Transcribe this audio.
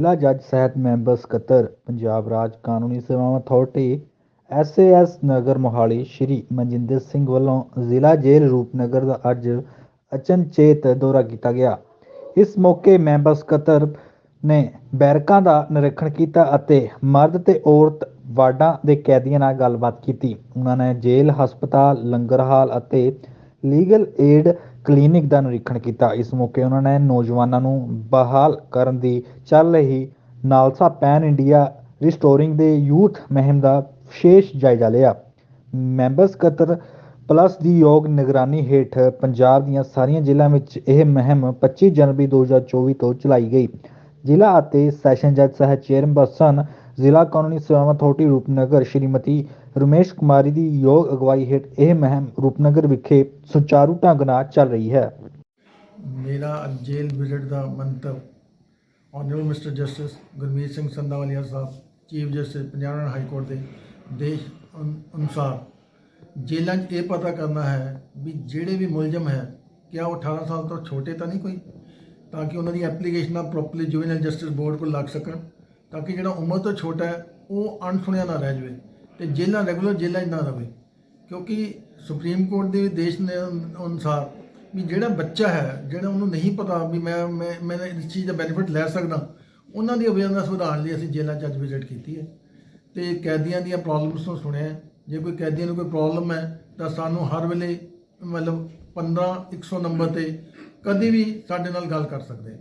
ਜ਼ਿਲ੍ਹਾ ਜੱਜ ਸਹਿਤ ਮੈਂਬਰ ਸਕੱਤਰ ਪੰਜਾਬ ਰਾਜ ਕਾਨੂੰਨੀ ਸੇਵਾਵਾਂ ਅਥਾਰਟੀ ਐਸਏਐਸ ਨਗਰ ਮੋਹਾਲੀ ਸ਼੍ਰੀ ਮਨਜਿੰਦਰ ਸਿੰਘ ਵੱਲੋਂ ਜ਼ਿਲ੍ਹਾ ਜੇਲ੍ਹ ਰੂਪਨਗਰ ਦਾ ਅੱਜ ਅਚਨਚੇਤ ਦੌਰਾ ਕੀਤਾ ਗਿਆ। ਇਸ ਮੌਕੇ ਮੈਂਬਰ ਸਕੱਤਰ ਨੇ ਬੈਰਕਾਂ ਦਾ ਨਿਰੀਖਣ ਕੀਤਾ ਅਤੇ ਮਰਦ ਤੇ ਔਰਤ ਵਾਰਡਾਂ ਦੇ ਕੈਦੀਆਂ ਨਾਲ ਗੱਲਬਾਤ ਕੀਤੀ। ਉਹਨਾਂ ਨੇ ਜੇਲ੍ਹ, ਹਸਪਤਾਲ, ਲੰਗਰ ਹਾਲ ਅਤੇ ਲੀਗਲ ਏਡ ਕਲੀਨਿਕ ਦਾ ਨਿਰੀਖਣ ਕੀਤਾ। ਇਸ ਮੌਕੇ ਉਹਨਾਂ ਨੇ ਨੌਜਵਾਨਾਂ ਨੂੰ ਬਹਾਲ ਕਰਨ ਦੀ ਚੱਲ ਰਹੀ ਨਾਲਸਾ ਪੈਨ ਇੰਡੀਆ ਰਿਸਟੋਰਿੰਗ ਦੇ ਯੂਥ ਮੁਹਿੰਮ ਦਾ ਵਿਸ਼ੇਸ਼ ਜਾਇਜ਼ਾ ਲਿਆ। ਮੈਂਬਰ ਸਕੱਤਰ ਪਲੱਸ ਦੀ ਯੋਗ ਨਿਗਰਾਨੀ ਹੇਠ ਪੰਜਾਬ ਦੀਆਂ ਸਾਰੀਆਂ ਜ਼ਿਲ੍ਹਿਆਂ ਵਿੱਚ ਇਹ ਮੁਹਿੰਮ 25 ਜਨਵਰੀ 2024 ਤੋਂ ਚਲਾਈ ਗਈ। ਜ਼ਿਲ੍ਹਾ ਅਤੇ ਸੈਸ਼ਨ ਜੱਜ ਸਹਿ ਚੇਅਰਪਰਸਨ ਜ਼ਿਲ੍ਹਾ ਕਾਨੂੰਨੀ ਸੇਵਾਵਾਂ ਅਥਾਰਟੀ ਰੂਪਨਗਰ, ਸ਼੍ਰੀਮਤੀ ਰਮੇਸ਼ ਕੁਮਾਰੀ ਦੀ ਯੋਗ ਅਗਵਾਈ ਹੇਠ ਇਹ ਮੁਹਿੰਮ ਰੂਪਨਗਰ ਵਿਖੇ ਸੁਚਾਰੂ ਢੰਗ ਨਾਲ ਚੱਲ ਰਹੀ ਹੈ। ਮੇਰਾ ਅੱਜ ਜੇਲ੍ਹ ਵਿਜ਼ਿਟ ਦਾ ਮੰਤਵ honourable mister justice Gurmeet Singh Sandhawalia ਸਾਹਿਬ chief justice Punjab high court ਦੇ ਦੇਸ਼ ਅਨੁ- ਅਨੁਸਾਰ ਜੇਲ੍ਹਾਂ 'ਚ ਇਹ ਪਤਾ ਕਰਨਾ ਹੈ ਵੀ ਜਿਹੜੇ ਵੀ ਮੁਲਜ਼ਮ ਹੈ, ਕਿਆ ਉਹ 18 ਸਾਲ ਤੋਂ ਛੋਟੇ ਤਾਂ ਨਹੀਂ ਕੋਈ? ਤਾਂ ਕਿ ਉਹਨਾਂ ਦੀ ਐਪਲੀਕੇਸ਼ਨਾਂ ਪ੍ਰੋਪਰਲੀ ਜੁਵੈਨਲ ਜਸਟਿਸ ਬੋਰਡ ਕੋਲ ਲੱਗ ਸਕਣ। ਤਾਂ ਕਿ ਜਿਹੜਾ ਉਮਰ ਤੋਂ ਛੋਟਾ ਹੈ, ਉਹ ਅਣਸੁਣਿਆ ਨਾ ਰਹਿ ਜਾਵੇ ਤੇ ਜੇਲ੍ਹਾਂ ਰੈਗੂਲਰ ਜੇਲ੍ਹਾਂ 'ਚ ਨਾ ਰਵੇ। ਕਿਉਂਕਿ ਸੁਪਰੀਮ ਕੋਰਟ ਦੇ ਦੇਸ਼ ਨੇ ਅਨੁਸਾਰ ਵੀ ਜਿਹੜਾ ਬੱਚਾ ਹੈ, ਜਿਹੜਾ ਉਹਨੂੰ ਨਹੀਂ ਪਤਾ ਵੀ ਮੈਂ ਮੈਂ ਮੈਂ ਇਸ ਚੀਜ਼ ਦਾ ਬੈਨੀਫਿਟ ਲੈ ਸਕਦਾ, ਉਹਨਾਂ ਦੀ ਅਵੇਅਰਨੈਸ ਵਧਾਉਣ ਲਈ ਅਸੀਂ ਜੇਲ੍ਹਾਂ 'ਚ ਅੱਜ ਵਿਜ਼ਿਟ ਕੀਤੀ ਹੈ। ਤੇ ਕੈਦੀਆਂ ਦੀਆਂ ਪ੍ਰੋਬਲਮਸ ਨੂੰ ਸੁਣਿਆ ਜੇ ਕੋਈ ਕੈਦੀਆਂ ਨੂੰ ਕੋਈ ਪ੍ਰੋਬਲਮ ਹੈ, ਤਾਂ ਸਾਨੂੰ ਹਰ ਵੇਲੇ ਮਤਲਬ 15 100 ਨੰਬਰ ਤੇ ਕਦੇ ਵੀ ਸਾਡੇ ਨਾਲ ਗੱਲ ਕਰ ਸਕਦੇ